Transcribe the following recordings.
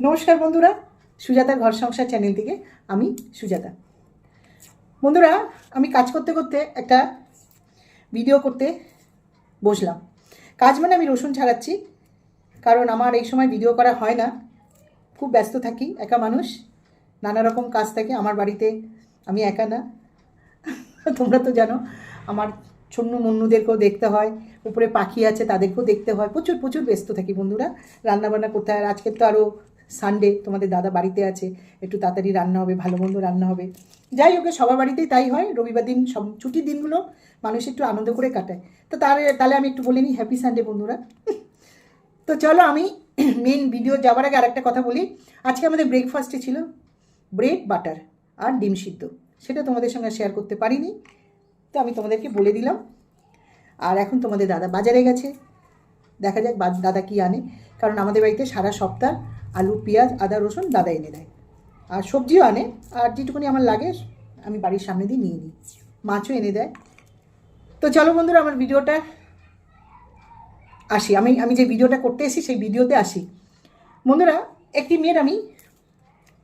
নমস্কার বন্ধুরা, সুজাতার ঘর সংসার চ্যানেল থেকে আমি সুজাতা। বন্ধুরা, আমি কাজ করতে করতে একটা ভিডিও করতে বসলাম। কাজ মানে আমি রসুন ছাড়াচ্ছি, কারণ আমার এই সময় ভিডিও করা হয় না। খুব ব্যস্ত থাকি, একা মানুষ। নানা রকম কাজ থাকে আমার বাড়িতে, আমি একা না। তোমরা তো জানো, আমার ছন্নু মন্নুদেরকেও দেখতে হয়, উপরে পাখি আছে তাদেরকেও দেখতে হয়। প্রচুর প্রচুর ব্যস্ত থাকি বন্ধুরা, রান্নাবান্না করতে হয়। আর আজকের তো আরও সানডে তোমাদের দাদা বাড়িতে আছে, একটু তাড়াতাড়ি রান্না হবে, ভালো মন্দ রান্না হবে। যাই হোক সবার বাড়িতেই তাই হয়, রবিবার দিন সব ছুটির দিনগুলো মানুষ একটু আনন্দ করে কাটায়। তো তাহলে তাহলে আমি একটু বলে নিই হ্যাপি সানডে বন্ধুরা। তো চলো আমি মেন ভিডিও যাওয়ার আগে আরেকটা কথা বলি। আজকে আমাদের ব্রেকফাস্টে ছিল ব্রেড বাটার আর ডিম সিদ্ধ। সেটা তোমাদের সঙ্গে শেয়ার করতে পারিনি, তো আমি তোমাদেরকে বলে দিলাম। আর এখন তোমাদের দাদা বাজারে গেছে। দেখা যাক দাদা কি আনে। কারণ আমাদের বাড়িতে সারা সপ্তাহ আলু, পেঁয়াজ, আদা, রসুন দাদা এনে দেয়। আর সবজিও আনে, আর যেটুকুনি আমার লাগে আমি বাড়ির সামনে দিয়ে নিয়ে নিই। মাছও এনে দেয়। তো চলো বন্ধুরা, আমার ভিডিওটা আসি। আমি আমি যে ভিডিওটা করতে এসেছি, সেই ভিডিওতে আসি। বন্ধুরা, একটি মেয়ের আমি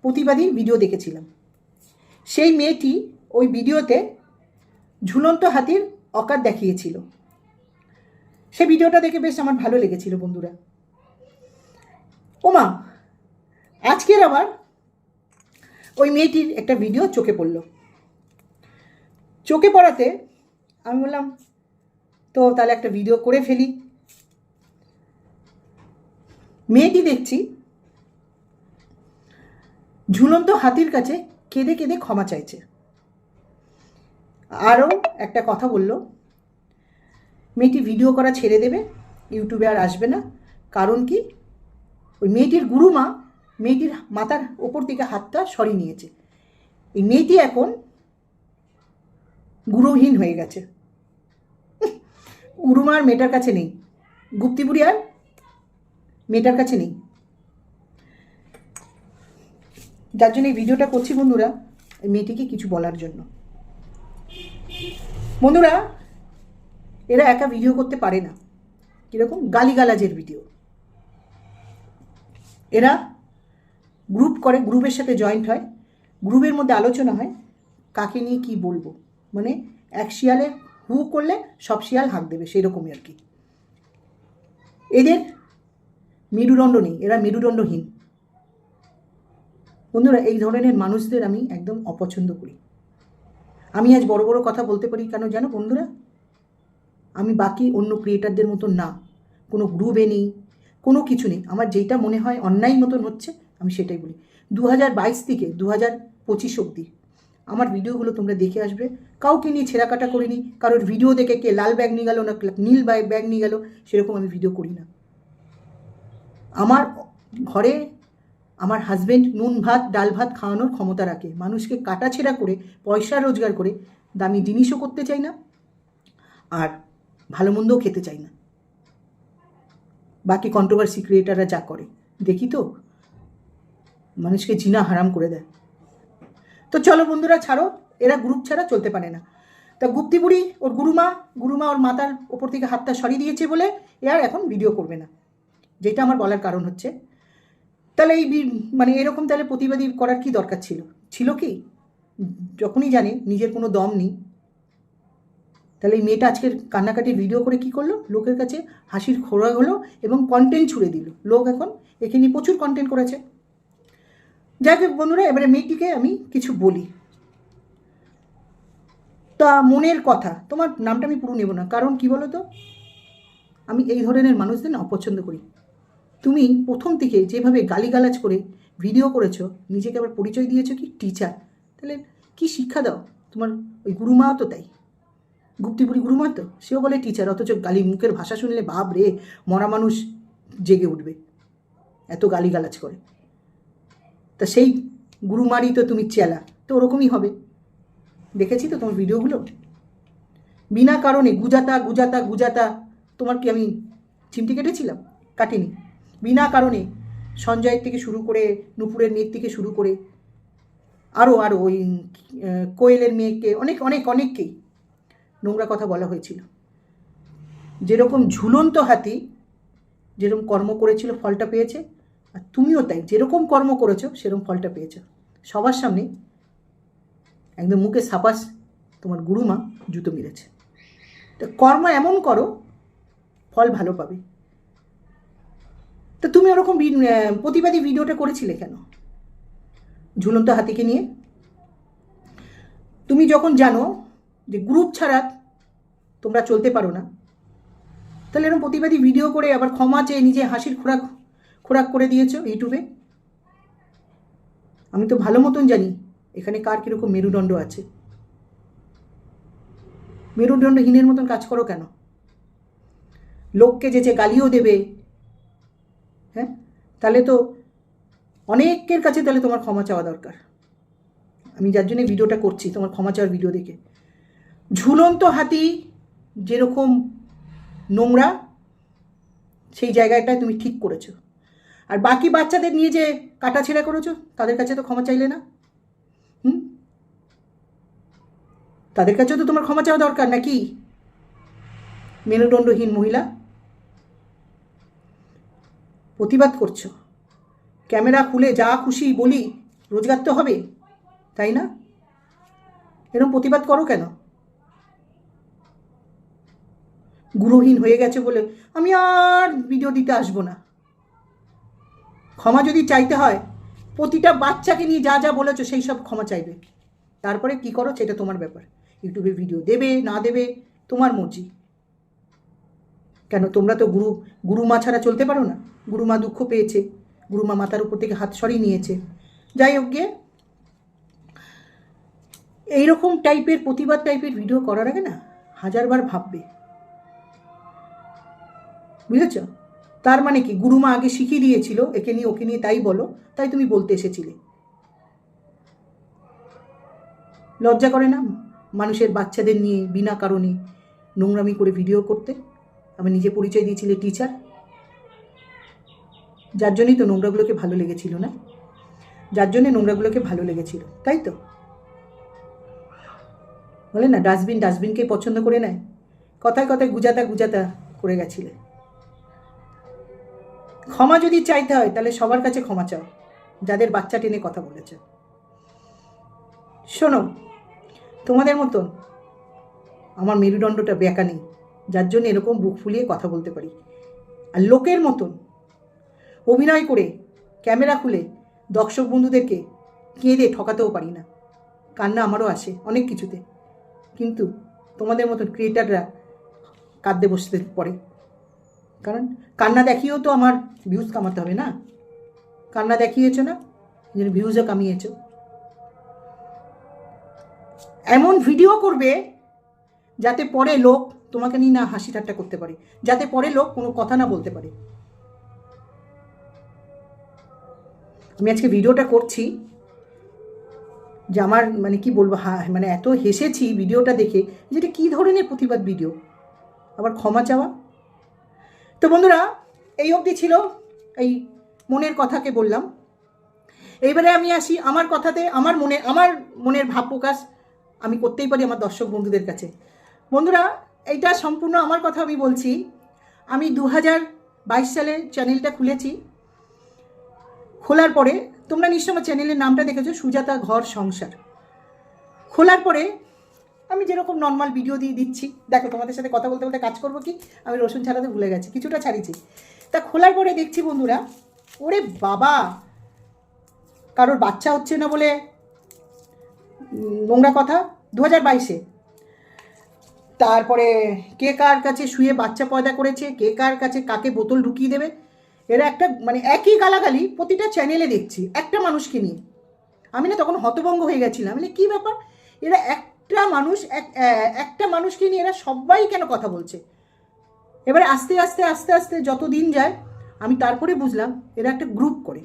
প্রতিবাদী ভিডিও দেখেছিলাম। সেই মেয়েটি ওই ভিডিওতে ঝুলন্ত হাতির অকার দেখিয়েছিল। সেই ভিডিওটা দেখে বেশ আমার ভালো লেগেছিল বন্ধুরা। ওমা আজকের আবার ওই মেয়েটির একটা ভিডিও চোখে পড়ল। চোখে পড়াতে আমি বললাম, তো তাহলে একটা ভিডিও করে ফেলি। মেয়েটি দেখছি ঝুলন্ত হাতির কাছে কেঁদে কেঁদে ক্ষমা চাইছে। আরও একটা কথা বলল, মেয়েটি ভিডিও করা ছেড়ে দেবে, ইউটিউবে আর আসবে না। কারণ কি? ওই মেয়েটির গুরুমা মেয়েটির মাথার ওপর থেকে হাতটা সরিয়ে নিয়েছে। এই মেয়েটি এখন গুরুহীন হয়ে গেছে। গুরুমা আর মেয়েটার কাছে নেই। গুপ্তিপুরি আর মেয়েটার কাছে নেই। যার জন্য এই ভিডিওটা করছি বন্ধুরা, এই মেয়েটিকে কিছু বলার জন্য। বন্ধুরা, এরা একা ভিডিও করতে পারে না। কীরকম গালিগালাজের ভিডিও। এরা গ্রুপ করে গ্রুপের সাথে জয়েন্ট হয় গ্রুপের মধ্যে আলোচনা হয়, কাকে নিয়ে কি বলব? মানে এক শিয়ালে হু করলে সব শিয়াল হাঁক দেবে সেই রকমই আর কি। এদের মেরুদণ্ড নেই এরা মেরুদণ্ডহীন। বন্ধুরা, এই ধরনের মানুষদের আমি একদম অপছন্দ করি। আমি আজ বড় বড় কথা বলতে পারি কেন জানো বন্ধুরা? আমি বাকি অন্য ক্রিয়েটারদের মতন না। কোনো গ্রুপে নেই, কোনো কিছু নেই। আমার যেটা মনে হয় অন্যায় মতন হচ্ছে আমি সেটাই বলি। দু হাজার বাইশ থেকে দু হাজার পঁচিশ অব্দি আমার ভিডিওগুলো তোমরা দেখে আসবে। কাউকে নিয়ে ছেঁড়াকাটা করিনি। কারোর ভিডিও দেখে কে লাল ব্যাগ নিয়ে গেলো না নীল ব্যাগ নিয়ে গেলো, সেরকম আমি ভিডিও করি না। আমার ঘরে আমার হাজবেন্ড নুন ভাত, ডাল ভাত খাওয়ানোর ক্ষমতা রাখে। মানুষকে কাটাছেড়া করে, পয়সা রোজগার করে দামি জিনিসও করতে চাই না আর ভালো মন্দও খেতে চাই না। বাকি কন্ট্রোভার্সি ক্রিয়েটাররা যা করে। দেখি তো মানুষকে জিনা হারাম করে দেয়। তো চলো বন্ধুরা, ছাড়ো। এরা গ্রুপ ছাড়া চলতে পারে না। তা গুপ্তিপুরি ওর গুরুমা গুরুমা ওর মাতার ওপর থেকে হাতটা সরিয়ে দিয়েছে বলে এ আর এখন ভিডিও করবে না। যেটা আমার বলার কারণ হচ্ছে। তাহলে এই মানে এরকম তাহলে প্রতিবাদী করার কি দরকার ছিল? ছিল কি? যখনই জানে নিজের কোনো দম নেই। তাহলে এই মেয়েটা আজকের কান্নাকাটির ভিডিও করে কি করল? লোকের কাছে হাসির খোরাক হলো এবং কন্টেন্ট ছুড়ে দিল। লোক এখন একে নিয়ে প্রচুর কন্টেন্ট করেছে। যাই হোক বন্ধুরা, এবারে মেয়েটিকে আমি কিছু বলি। তা মনের কথা, তোমার নামটা আমি পুরো নেব না, কারণ কি বলো তো আমি এই ধরনের মানুষদের না অপছন্দ করি। তুমি প্রথম থেকে যেভাবে গালিগালাজ করে ভিডিও করেছ, নিজেকে আবার পরিচয় দিয়েছ কি টিচার তাহলে কি শিক্ষা দাও? তোমার ওই গুরুমাও তো তাই। গুপ্তিপুরি গুরুমা তো, সেও বলে টিচার অথচ গালি মুখের ভাষা শুনলে বাপ রে মরা মানুষ জেগে উঠবে। এত গালিগালাজ করে। তা সেই গুরুমারই তো তুমি চেলা, তো ওরকমই হবে। দেখেছি তো তোমার ভিডিওগুলো? বিনা কারণে গুজাতা গুজাতা গুজাতা, তোমার কি আমি চিমটি কেটেছিলাম? কাটিনি। বিনা কারণে সঞ্জয়ের থেকে শুরু করে নুপুরের মেয়ের থেকে শুরু করে আরও আরও ওই কোয়েলের মেয়েকে, অনেক অনেক, অনেককেই নোংরা কথা বলা হয়েছিল। যেরকম ঝুলন্ত হাতি, যেরকম কর্ম করেছিল, ফলটা পেয়েছে আর তুমিও তাই, যেরকম কর্ম করেছ, সেরকম ফলটা পেয়েছ। সবার সামনে একদম মুখে সাপাস তোমার গুরুমা জুতো মেরেছে। তো কর্ম এমন করো, ফল ভালো পাবে। তো তুমি ওরকম প্রতিবাদী ভিডিওটা করেছিলে কেন? ঝুলন্ত হাতিকে নিয়ে? তুমি যখন জানো যে গ্রুপ ছাড়া তোমরা চলতে পারো না, তাহলে এরকম প্রতিবাদী ভিডিও করে আবার ক্ষমা চেয়ে নিজে হাসির খোরাক খোরাক করে দিয়েছ ইউটিউবে? আমি তো ভালো মতন জানি এখানে কার কীরকম মেরুদণ্ড আছে। মেরুদণ্ডহীনের মতন কাজ করো কেন? লোককে যে যে গালিও দেবে হ্যাঁ? তাহলে তো অনেকের কাছে তাহলে তোমার ক্ষমা চাওয়া দরকার। আমি যার জন্য ভিডিওটা করছি, তোমার ক্ষমা চাওয়ার ভিডিও দেখে। ঝুলন্ত হাতি যেরকম নোংরা, সেই জায়গাটায় তুমি ঠিক করেছ। আর বাকি বাচ্চাদের নিয়ে যে কাটাছেড়া করেছ, তাদের কাছে তো ক্ষমা চাইলে না? হুম? তাদের কাছেও তো তোমার ক্ষমা চাওয়া দরকার নাকি? মেরুদণ্ডহীন মহিলা। প্রতিবাদ করছ। ক্যামেরা খুলে যা খুশি বলি, রোজগার তো হবে, তাই না? এরকম প্রতিবাদ করো কেন? গুরুহীন হয়ে গেছে বলে আমি আর ভিডিও দিতে আসব না। ক্ষমা যদি চাইতে হয়, প্রতিটা বাচ্চাকে নিয়ে যা যা বলেছ সেই সব ক্ষমা চাইবে। তারপরে কি করো সেটা তোমার ব্যাপার। ইউটিউবে ভিডিও দেবে, না দেবে, তোমার মর্জি। কেন তোমরা তো গুরু, গুরুমা ছাড়া চলতে পারো না। গুরুমা দুঃখ পেয়েছে, গুরুমা মাথার উপর থেকে হাত সরিয়ে নিয়েছে। যাই হোক গিয়ে, এইরকম টাইপের প্রতিবাদ টাইপের ভিডিও করার আগে না, হাজারবার ভাববে। বুঝেছ? তার মানে কি? গুরুমা আগে শিখিয়ে দিয়েছিল, একে নিয়ে ওকে নিয়ে তাই বলো, তাই তুমি বলতে এসেছিলে। লজ্জা করে না? মানুষের বাচ্চাদের নিয়ে বিনা কারণে নোংরামি করে ভিডিও করতে? আমি নিজে পরিচয় দিয়েছিলে টিচার যার জন্যই তো নোংরাগুলোকে ভালো লেগেছিল না? যার জন্যে নোংরাগুলোকে ভালো লেগেছিল, তাই তো? বলে না ডাস্টবিন ডাস্টবিনকে পছন্দ করে নেয়? কথায় কথায় গুজাতা গুজাতা করে গেছিলে। ক্ষমা যদি চাইতে হয়, তাহলে সবার কাছে ক্ষমা চাও, যাদের বাচ্চা টেনে কথা বলেছে। শোনো, তোমাদের মতন আমার মেরুদণ্ডটা বেঁকা নেই, যার জন্য এরকম বুক ফুলিয়ে কথা বলতে পারি। আর লোকের মতন অভিনয় করে ক্যামেরা খুলে দর্শক বন্ধুদেরকে কেঁদে ঠকাতেও পারি না। কান্না আমারও আসে অনেক কিছুতে, কিন্তু তোমাদের মতন ক্রিয়েটাররা কাঁদতে বসতে পড়ে কারণ কান্না দেখিয়েও তো আমার ভিউজ কামাতে হবে না। কান্না দেখিয়েছো না? ভিউজও কামিয়েছো। এমন ভিডিও করবে যাতে পরে লোক তোমাকে নিয়ে না হাসি ঠাট্টা করতে পারে, যাতে পরে লোক কোনো কথা না বলতে পারে। আমি আজকে ভিডিওটা করছি যে আমার মানে কি বলব, হা মানে এত হেসেছি ভিডিওটা দেখে যেটা কী ধরনের প্রতিবাদ ভিডিও আবার ক্ষমা চাওয়া? তো বন্ধুরা, এই অবধি ছিল এই মনের কথাকে বললাম। এইবারে আমি আসি আমার কথাতে, আমার মনে, আমার মনের ভাব প্রকাশ আমি করতেই পারি আমার দর্শক বন্ধুদের কাছে। বন্ধুরা, এইটা সম্পূর্ণ আমার কথা আমি বলছি। আমি দু হাজার বাইশ সালে চ্যানেলটা খুলেছি। খোলার পরে তোমরা নিশ্চয় আমার চ্যানেলের নামটা দেখেছ, সুজাতা ঘর সংসার। খোলার পরে আমি যেরকম নর্মাল ভিডিও দিয়ে দিচ্ছি। দেখো, তোমাদের সাথে কথা বলতে বলতে কাজ করব কি? আমি রসুন ছাড়াতে ভুলে গেছি, কিছুটা ছাড়িয়েছি। তা খোলার পরে দেখছি বন্ধুরা, ওরে বাবা! কারোর বাচ্চা হচ্ছে না বলে নোংরা কথা দু হাজার বাইশে। তারপরে কে কার কাছে শুয়ে বাচ্চা পয়দা করেছে, কে কার কাছে কাকে বোতল ঢুকিয়ে দেবে, এরা একটা মানে একই গালাগালি প্রতিটা চ্যানেলে দেখছি, একটা মানুষকে নিয়ে। আমি না তখন হতভঙ্গ হয়ে গেছিলাম মানে কী ব্যাপার? এরা একটা মানুষ, এক একটা মানুষকে নিয়ে এরা সবাই কেন কথা বলছে? এবারে আস্তে আস্তে আস্তে আস্তে যত দিন যায়, আমি তারপরে বুঝলাম এরা একটা গ্রুপ করে।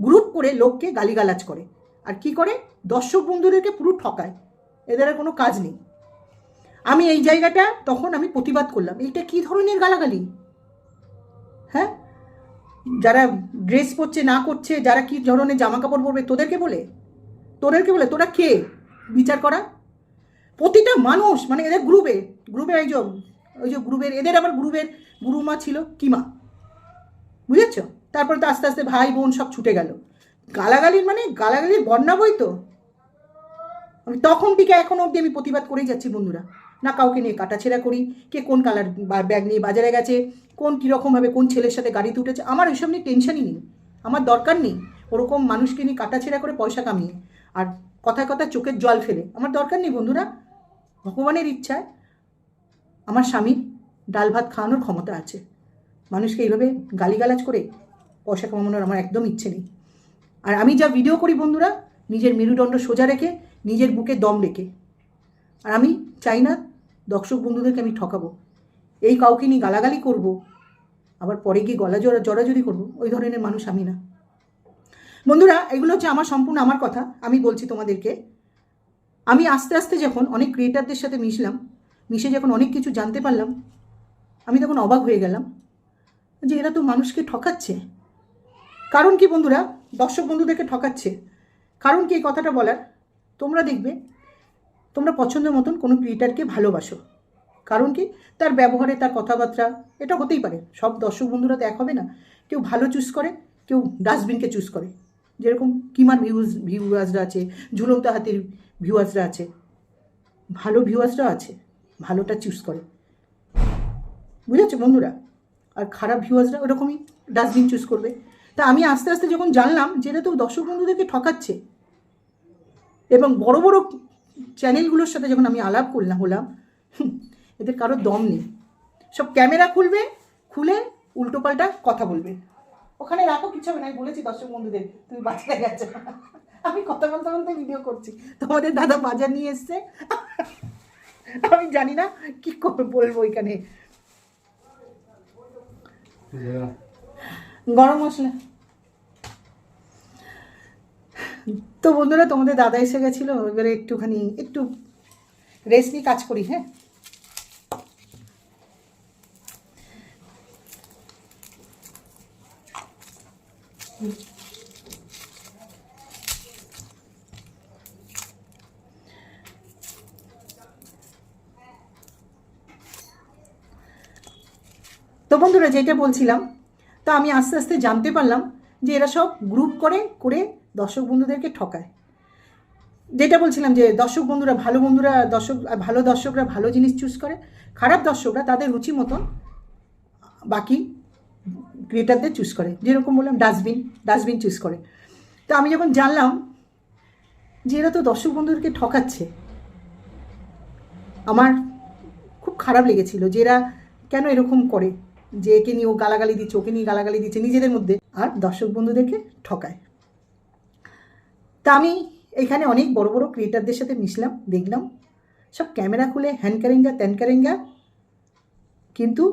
গ্রুপ করে লোককে গালিগালাজ করে। আর কি করে? দর্শক বন্ধুদেরকে পুরো ঠকায়। এদের কোনো কাজ নেই। আমি এই জায়গাটা তখন আমি প্রতিবাদ করলাম। এইটা কি ধরনের গালাগালি? হ্যাঁ? যারা ড্রেস পরছে, না করছে, যারা কি ধরনের জামা কাপড় পরবে, তোদেরকে বলে? তোদেরকে বলে? তোরা কে? বিচার করা? প্রতিটা মানুষ মানে এদের গ্রুপে গ্রুপে যে ওই যে গ্রুপের এদের আবার গ্রুপের গুরুমা ছিল কিমা। বুঝেছ? তারপরে তো আস্তে আস্তে ভাই, বোন সব ছুটে গেল। গালাগালির মানে গালাগালির বন্যা বই তো। আমি তখন থেকে এখন অবধি আমি প্রতিবাদ করেই যাচ্ছি বন্ধুরা। না কাউকে নিয়ে কাটাছেড়া করি, কে কোন কালার ব্যাগ নিয়ে বাজারে গেছে, কোন কীরকমভাবে কোন ছেলের সাথে গাড়িতে উঠেছে আমার ওইসব নিয়ে টেনশনই নেই। আমার দরকার নেই ওরকম মানুষকে নিয়ে কাটাছেড়া করে পয়সা কামিয়ে। আর কথায় কথায় চোখের জল ফেলে, আমার দরকার নেই বন্ধুরা। ভগবানের ইচ্ছায় আমার স্বামীর ডাল ভাত খাওয়ানোর ক্ষমতা আছে। মানুষকে এইভাবে গালিগালাজ করে পয়সা কামানোর আমার একদম ইচ্ছে নেই। আর আমি যা ভিডিও করি বন্ধুরা, নিজের মেরুদণ্ড সোজা রেখে, নিজের বুকে দম রেখে। আর আমি চাই না দর্শক বন্ধুদেরকে আমি ঠকাবো। এই কাউকে নিয়ে গালাগালি করব, আবার পরে গিয়ে গলা জড়া জড়াজড়ি করব, ওই ধরনের মানুষ আমি না। বন্ধুরা, এগুলো হচ্ছে আমার সম্পূর্ণ আমার কথা, আমি বলছি তোমাদেরকে। আমি আস্তে আস্তে যখন অনেক ক্রিয়েটারদের সাথে মিশলাম, মিশে যখন অনেক কিছু জানতে পারলাম, আমি তখন অবাক হয়ে গেলাম যে এরা তো মানুষকে ঠকাচ্ছে। কারণ কি বন্ধুরা? দর্শক বন্ধুদেরকে ঠকাচ্ছে। কারণ কি এই কথাটা বলার? তোমরা দেখবে, তোমরা পছন্দের মতন কোনো ক্রিয়েটারকে ভালোবাসো। কারণ কি? তার ব্যবহারে, তার কথাবার্তা, এটা হতেই পারে। সব দর্শক বন্ধুরা তো এক হবে না। কেউ ভালো চুজ করে, কেউ ডাস্টবিনকে চুজ করে। যেরকম কিমার ভিউজ ভিউয়ার্সরা আছে, ঝুলন্ত হাতের ভিউয়ার্সরা আছে, ভালো ভিউয়ার্সরা আছে, ভালোটা চুজ করে। বুঝেছ বন্ধুরা? আর খারাপ ভিউয়ার্সরা ওরকমই ডাস্টবিন চুজ করবে। তা আমি আস্তে আস্তে যখন জানলাম যে এটা তো দর্শক বন্ধুদেরকে ঠকাচ্ছে, এবং বড় বড় চ্যানেলগুলোর সাথে যখন আমি আলাপ করলাম, হলাম এদের কারও দম নেই। সব ক্যামেরা খুলবে, খুলে উল্টোপাল্টা কথা বলবে। ওখানে রাখো, কিছু হবে না, আমি বলেছি দর্শক বন্ধুদের, তুমি বাজারে গেছো। আমি কথা বলতে বলতে ভিডিও করছি। তোমাদের দাদা বাজার নিয়ে এসছে। আমি জানি না কি বলব এখানে। গরম মশলা। তো বন্ধুরা, তোমাদের দাদা এসে গেছিল, এবারে একটুখানি, একটু রেস্ট নিয়ে কাজ করি হ্যাঁ? তো বন্ধুরা, যেটা বলছিলাম, তা আমি আস্তে আস্তে জানতে পারলাম যে এরা সব গ্রুপ করে করে দর্শক বন্ধুদেরকে ঠকায়। যেটা বলছিলাম যে দর্শক বন্ধুরা, ভালো বন্ধুরা, দর্শক, ভালো দর্শকরা ভালো জিনিস চুজ করে, খারাপ দর্শকরা তাদের রুচি মতন বাকি ক্রিয়েটারদের চুজ করে। যেরকম বললাম ডাস্টবিন ডাস্টবিন চুজ করে। তো আমি যখন জানলাম যে এরা তো দর্শক বন্ধুদেরকে ঠকাচ্ছে, আমার খুব খারাপ লেগেছিল যে এরা কেন এরকম করে, যে একে নিয়ে ও গালাগালি দিচ্ছে, ওকে নিয়ে গালাগালি দিচ্ছে, নিজেদের মধ্যে আর দর্শক বন্ধুদেরকে ঠকায়। তা আমি এখানে অনেক বড় বড় ক্রিয়েটারদের সাথে মিশলাম, দেখলাম, সব ক্যামেরা খুলে হ্যান ক্যারেঙ্গা ত্যান ক্যারেঙ্গা কিন্তু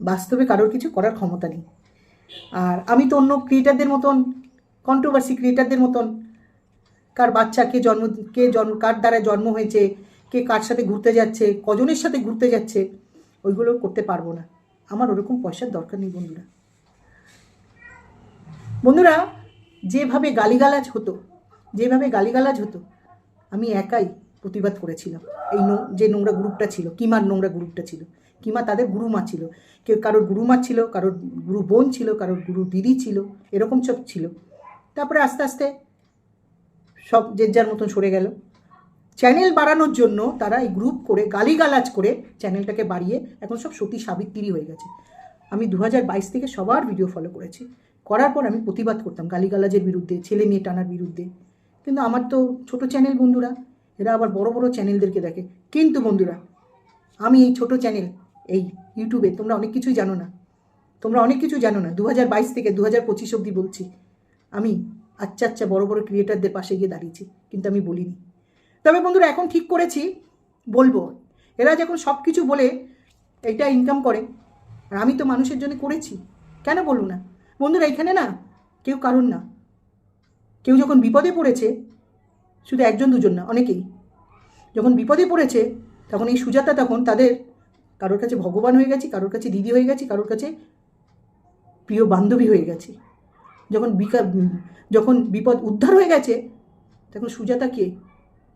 বাস্তবে কারোর কিছু করার ক্ষমতা নেই। আর আমি তো অন্য ক্রিয়েটারদের মতন কন্ট্রোভার্সি ক্রিয়েটারদের মতন। কার বাচ্চা কে জন্ম কে জন্ম, কার দ্বারা জন্ম হয়েছে, কে কার সাথে ঘুরতে যাচ্ছে, কজনের সাথে ঘুরতে যাচ্ছে, ওইগুলো করতে পারব না। আমার ওরকম পয়সার দরকার নেই, বন্ধুরা। বন্ধুরা, যেভাবে গালিগালাজ হতো, যেভাবে গালিগালাজ হতো, আমি একাই প্রতিবাদ করেছিলাম। এই যে নোংরা গ্রুপটা ছিল, কিমার নোংরা গ্রুপটা ছিল। কিমা তাদের গুরুমা ছিল। কেউ কারোর গুরুমা ছিল, কারোর গুরু বোন ছিল, কারোর গুরু দিদি ছিল, এরকম সব ছিল। তারপরে আস্তে আস্তে সব যে যার মতন সরে গেল। চ্যানেল বাড়ানোর জন্য তারা এই গ্রুপ করে গালিগালাজ করে চ্যানেলটাকে বাড়িয়ে এখন সব সতী সাবিত্রী হয়ে গেছে। আমি দু থেকে সবার ভিডিও ফলো করেছি। করার পর আমি প্রতিবাদ করতাম গালিগালাজের বিরুদ্ধে, ছেলে মেয়ে টানার বিরুদ্ধে। কিন্তু আমার তো ছোট চ্যানেল বন্ধুরা, এরা আবার বড় বড় চ্যানেলদেরকে দেখে। কিন্তু বন্ধুরা, আমি এই ছোট চ্যানেল এই ইউটিউবে তোমরা অনেক কিছুই জানো না। তোমরা অনেক কিছু জানো না। দু থেকে দু হাজার পঁচিশ অব্দি বলছি। আমি আচ্ছা আচ্ছা বড় বড় ক্রিয়েটারদের পাশে গিয়ে দাঁড়িয়েছি, কিন্তু আমি বলিনি। তবে বন্ধুরা, এখন ঠিক করেছি, বলব। এরা যখন সব কিছু বলে এটা ইনকাম করে, আর আমি তো মানুষের জন্য করেছি, কেন বলব না? বন্ধুরা, এখানে না কেউ কারণ না। কেউ যখন বিপদে পড়েছে, শুধু একজন দুজন না, অনেকেই। যখন বিপদে পড়েছে, তখন এই সুজাতা তখন তাদের কারোর কাছে ভগবান হয়ে গেছি, কারোর কাছে দিদি হয়ে গেছি, কারোর কাছে প্রিয় বান্ধবী হয়ে গেছি। যখন বিকা যখন বিপদ উদ্ধার হয়ে গেছে, তখন সুজাতা কে?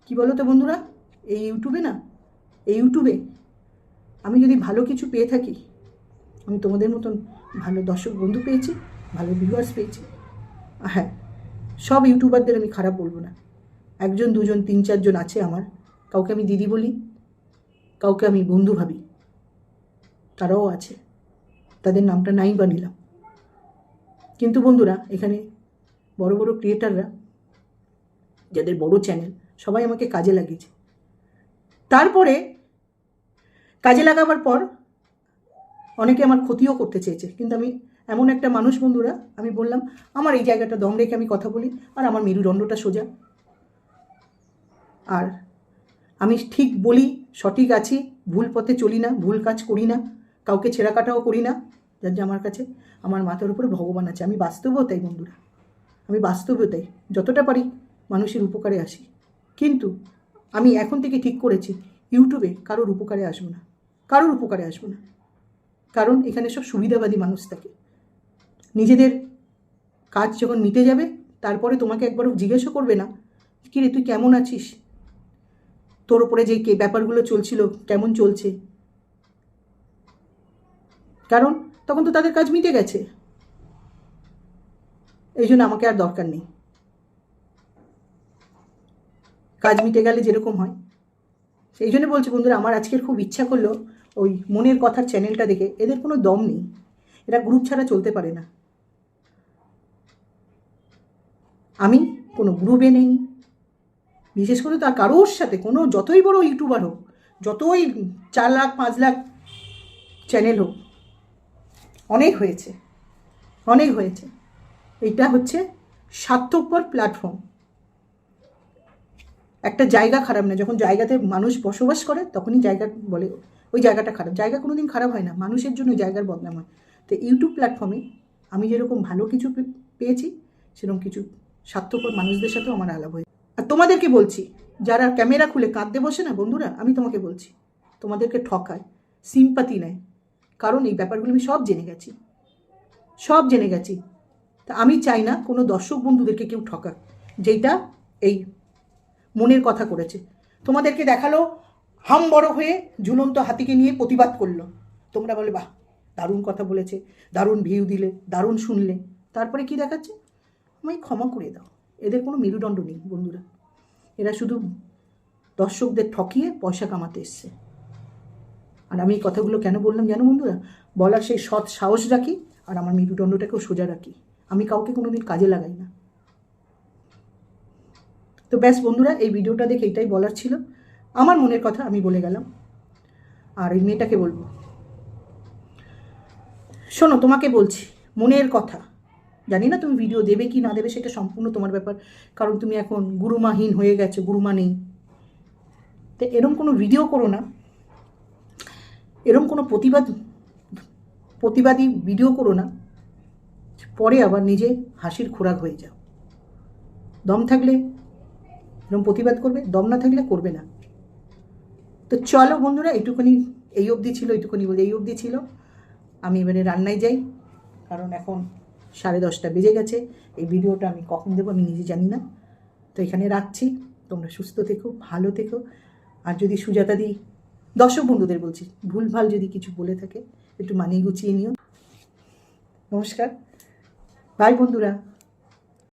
কী বলো তো বন্ধুরা? এই ইউটিউবে না? এই ইউটিউবে আমি যদি ভালো কিছু পেয়ে থাকি, আমি তোমাদের মতন ভালো দর্শক বন্ধু পেয়েছি, ভালো ভিউয়ার্স পেয়েছি। হ্যাঁ সব ইউটিউবারদের আমি খারাপ বলব না। একজন, দুজন, তিন, চারজন আছে আমার। কাউকে আমি দিদি বলি, কাউকে আমি বন্ধু ভাবি। তারাও আছে। তাদের নামটা নাই বা নিলাম। কিন্তু বন্ধুরা, এখানে বড় বড় ক্রিয়েটাররা যাদের বড় চ্যানেল সবাই আমাকে কাজে লাগিয়েছে। তারপরে কাজে লাগাবার পর অনেকে আমার ক্ষতিও করতে চেয়েছে। কিন্তু আমি এমন একটা মানুষ, বন্ধুরা, আমি বললাম, আমার এই জায়গাটা দম রেখে আমি কথা বলি, আর আমার মেরুদণ্ডটা সোজা। আর আমি ঠিক বলি, সঠিক আছি, ভুল পথে চলি না, ভুল কাজ করি না। কাউকে ছেঁড়া কাটাও করি না, যার যে আমার কাছে। আমার মাথার উপরে ভগবান আছে, আমি বাস্তবেও তাই বন্ধুরা। আমি বাস্তবেও তাই যতটা পারি মানুষের উপকারে আসি। কিন্তু আমি এখন থেকে ঠিক করেছি, ইউটিউবে কারোর উপকারে আসব না, কারোর উপকারে আসব না। কারণ এখানে সব সুবিধাবাদী মানুষ থাকে। নিজেদের কাজ যখন মিটে যাবে, তারপরে তোমাকে একবারও জিজ্ঞেসও করবে না কি রে তুই কেমন আছিস? তোর ওপরে যে কে, ব্যাপারগুলো চলছিল, কেমন চলছে? কারণ তখন তো তাদের কাজ মিটে গেছে। এই জন্য আমাকে আর দরকার নেই। কাজ মিটে গেলে যেরকম হয়। সেই জন্য বলছি বন্ধুরা, আমার আজকের খুব ইচ্ছা করল ওই মনের কথার চ্যানেলটা দেখে। এদের কোনো দম নেই। এরা গ্রুপ ছাড়া চলতে পারে না। আমি কোনো গ্রুপে নেই। বিশেষ করে তার কারোর সাথে, কোনো যতই বড় ইউটিউবার হোক, যতই চার লাখ, পাঁচ লাখ চ্যানেল হোক অনেক হয়েছে অনেক হয়েছে। এটা হচ্ছে স্বার্থপর প্ল্যাটফর্ম একটা জায়গা খারাপ না, যখন জায়গাতে মানুষ বসবাস করে, তখনই জায়গা বলে, ওই জায়গাটা খারাপ। জায়গা কোনো দিন খারাপ হয় না, মানুষের জন্য জায়গার বদনাম হয়। তো ইউটিউব প্ল্যাটফর্মে আমি যেরকম ভালো কিছু পেয়েছি, সেরকম কিছু স্বার্থপর মানুষদের সাথেও আমার আলাপ হয়েছে। আর তোমাদেরকে বলছি, যারা ক্যামেরা খুলে কাঁদতে বসে না বন্ধুরা, আমি তোমাকে বলছি, তোমাদেরকে ঠকায় সিম্পাতি নেয়। কারণ এই ব্যাপারগুলো আমি সব জেনে গেছি। সব জেনে গেছি। তা আমি চাই না কোনো দর্শক বন্ধুদেরকে কেউ ঠকাক। যেটা এই মনের কথা করেছে। তোমাদেরকে দেখাল, হাম বড় হয়ে ঝুলন্ত হাতিকে নিয়ে প্রতিবাদ করল। তোমরা বলে, বাহ, দারুণ কথা বলেছে, দারুণ ভিউ দিলে, দারুণ শুনলে। তারপরে কি দেখাচ্ছে? আমায় ক্ষমা করে দাও। এদের কোনো মেরুদণ্ড নেই বন্ধুরা। এরা শুধু দর্শকদের ঠকিয়ে পয়সা কামাতে এসছে। আর আমি এই কথাগুলো কেন বললাম জানো বন্ধুরা? বলার সেই সৎ সাহস রাখি আর আমার মেরুদণ্ডটাকেও সোজা রাখি। আমি কাউকে কোনো দিন কাজে লাগাই না। তো ব্যাস বন্ধুরা, এই ভিডিওটা দেখে এটাই বলার ছিল। আমার মনের কথা আমি বলে গেলাম। আর এই মেয়েটাকে বলব। শোনো, তোমাকে বলছি, মনের কথা। জানি না তুমি ভিডিও দেবে কি না দেবে, সেটা সম্পূর্ণ তোমার ব্যাপার। কারণ তুমি এখন গুরুমাহীন হয়ে গেছো, গুরুমা নেই। তো এরম কোনো ভিডিও করো না। এরম কোনো প্রতিবাদ, প্রতিবাদী ভিডিও করো না, পরে আবার নিজে হাসির খোরাক হয়ে যাও। দম থাকলে এরকম প্রতিবাদ করবে, দম না থাকলে করবে না। তো চলো বন্ধুরা, এইটুকুনি, এই অবধি ছিল, এইটুকুনি বলে এই অবধি ছিল। আমি এবারে রান্নায় যাই, কারণ এখন সাড়ে দশটা বেজে গেছে। এই ভিডিওটা আমি কখন দেবো আমি নিজে জানি না। তো এখানে রাখছি। তোমরা সুস্থ থেকো, ভালো থেকো। আর যদি সুজাতা দি দর্শক বন্ধুদের বলছি, ভুলভাল যদি কিছু বলে থাকে, একটু মানিয়ে গুছিয়ে নিও। নমস্কার। ভাই বন্ধুরা